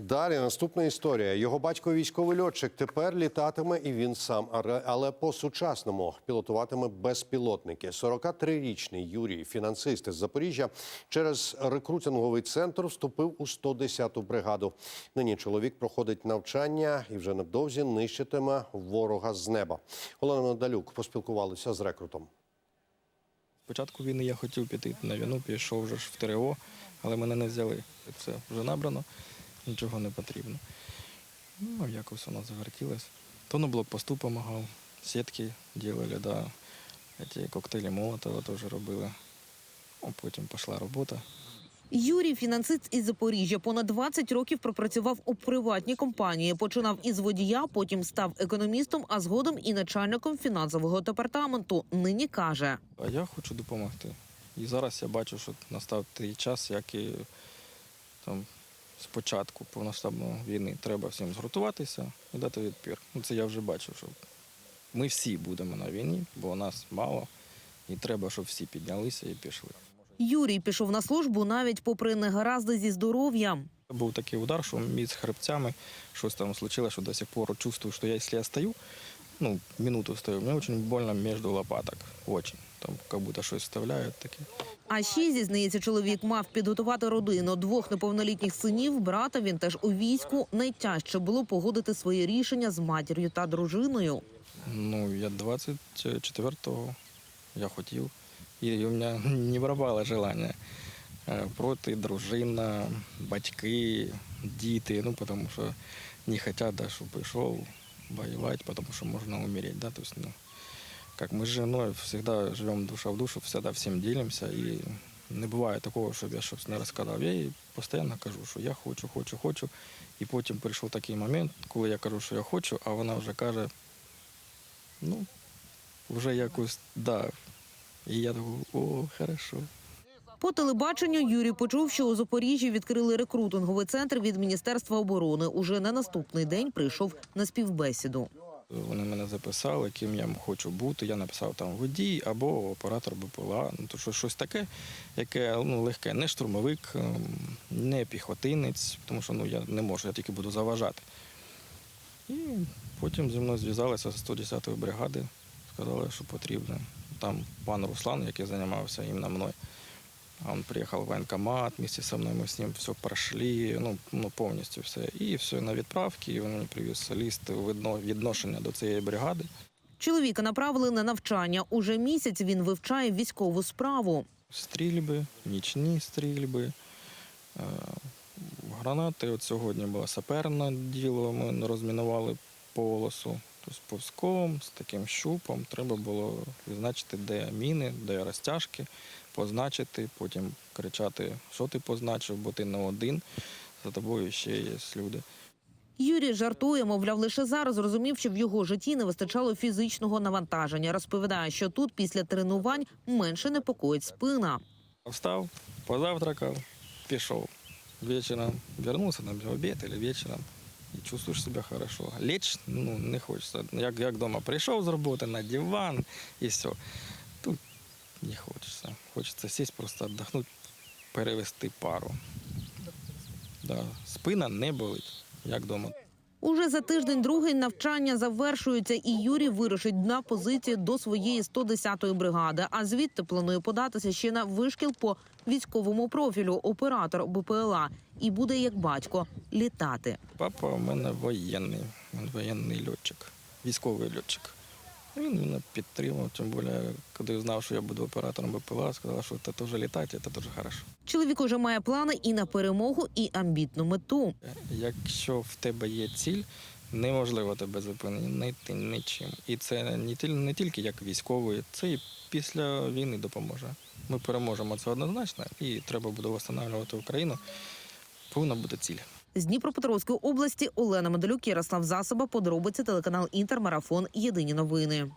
Далі наступна історія. Його батько військовий льотчик. Тепер літатиме і він сам, але- по-сучасному пілотуватиме безпілотники. 43-річний Юрій, фінансист із Запоріжжя, через рекрутинговий центр вступив у 110-ту бригаду. Нині чоловік проходить навчання і вже невдовзі нищитиме ворога з неба. Олена Надалюк поспілкувалася з рекрутом. Спочатку війни я хотів піти на війну, пішов вже ж в ТРО, але мене не взяли. Все вже набрано, нічого не потрібно. Ну, якось воно завертілось. То на блокпосту допомагав, сітки робили, да. Ці коктейлі Молотова теж робили. А потім пішла робота. Юрій фінансист із Запоріжжя понад 20 років пропрацював у приватній компанії. Починав із водія, потім став економістом, а згодом і начальником фінансового департаменту. Нині каже, А я хочу допомогти. І зараз я бачу, що настав той час, як і там спочатку повноштабної війни треба всім згуртуватися і дати відпір. Ну, це я вже бачу, що ми всі будемо на війні, бо нас мало, і треба, щоб всі піднялися і пішли. Юрій пішов на службу навіть попри негаразди зі здоров'ям. Був такий удар, що між хребцями щось там случилось, що до сих пор чувствую, що я, якщо я стою, ну, минуту стою, мені дуже больно між лопаток. Очень. Там як будто щось вставляють таке. А ще зізнається, чоловік мав підготувати родину двох неповнолітніх синів. Брата він теж у війську. Найтяжче було погодити своє рішення з матір'ю та дружиною. Ну, я 24-го я хотів. І у мене не вирвало желання. Е, Проти дружина, батьки, діти. Ну, тому що не хочуть, да, щоб пішов воювати, тому що можна умереть. Да? То есть, ну, как мы с женой всегда живем душа в душу, всегда всім ділимося. І не буває такого, щоб я щось не розказав. Я їй постійно кажу, що я хочу, хочу, хочу. І потім прийшов такий момент, коли я кажу, що я хочу, а вона вже каже, ну, вже якось да. І я думаю, о, хорошо. По телебаченню Юрій почув, що у Запоріжжі відкрили рекрутинговий центр від Міністерства оборони. Уже на наступний день прийшов на співбесіду. Вони мене записали, ким я хочу бути. Я написав там водій або оператор БПЛА. Ну, то що щось таке, яке ну, легке, не штурмовик, ем, не піхотинець, тому що ну, я не можу, я тільки буду заважати. І потім зі мною зв'язалися з 110-ї бригади, сказали, що потрібно. Там пан Руслан, який займався іменно мною. Он приїхав в воєнкомат, вместе со мною ми з ним все пройшли, ну, ну повністю все. І все на відправки, і він мені привіз лист відно- відношення до цієї бригади. Чоловіка направили на навчання. Уже місяць він вивчає військову справу. Стрільби, нічні стрільби, е, гранати. От сьогодні було саперне діло, ми розмінували полосу. Тобто повзком, з таким щупом треба було відзначити, де міни, де розтяжки, позначити, потім кричати, що ти позначив, бо ти не один, за тобою ще є люди. Юрій жартує, мовляв, лише зараз зрозумів, що в його житті не вистачало фізичного навантаження. Розповідає, що тут після тренувань менше непокоїть спина. Встав, позавтракав, пішов. Вечером вернувся на обід або вечором і чувствуєш себе хорошо. Лечь ну, не хочеться. Як, як вдома прийшов з роботи на диван і все. Не хочеться. Хочеться сісти, просто віддохнути, перевести пару. Да. Спина не болить, як вдома. Уже за тиждень другий навчання завершується, і Юрій вирушить на позиції до своєї 110-ї бригади. А звідти планує податися ще на вишкіл по військовому профілю оператор БПЛА і буде як батько літати. Папа у мене воєнний, він воєнний льотчик, військовий льотчик. Він мене підтримав, тим більше, коли знав, що я буду оператором БПЛА, сказав, що це теж літати, це дуже хорошо. Чоловік уже має плани і на перемогу, і амбітну мету. Якщо в тебе є ціль, неможливо тебе зупинити нічим. І це не не тільки як військовий, це і після війни допоможе. Ми переможемо це однозначно, і треба буде встановлювати Україну. Повинна бути ціль. З Дніпропетровської області Олена Медалюк, Ярослав Засоба, подробиці телеканал Інтермарафон. Єдині новини.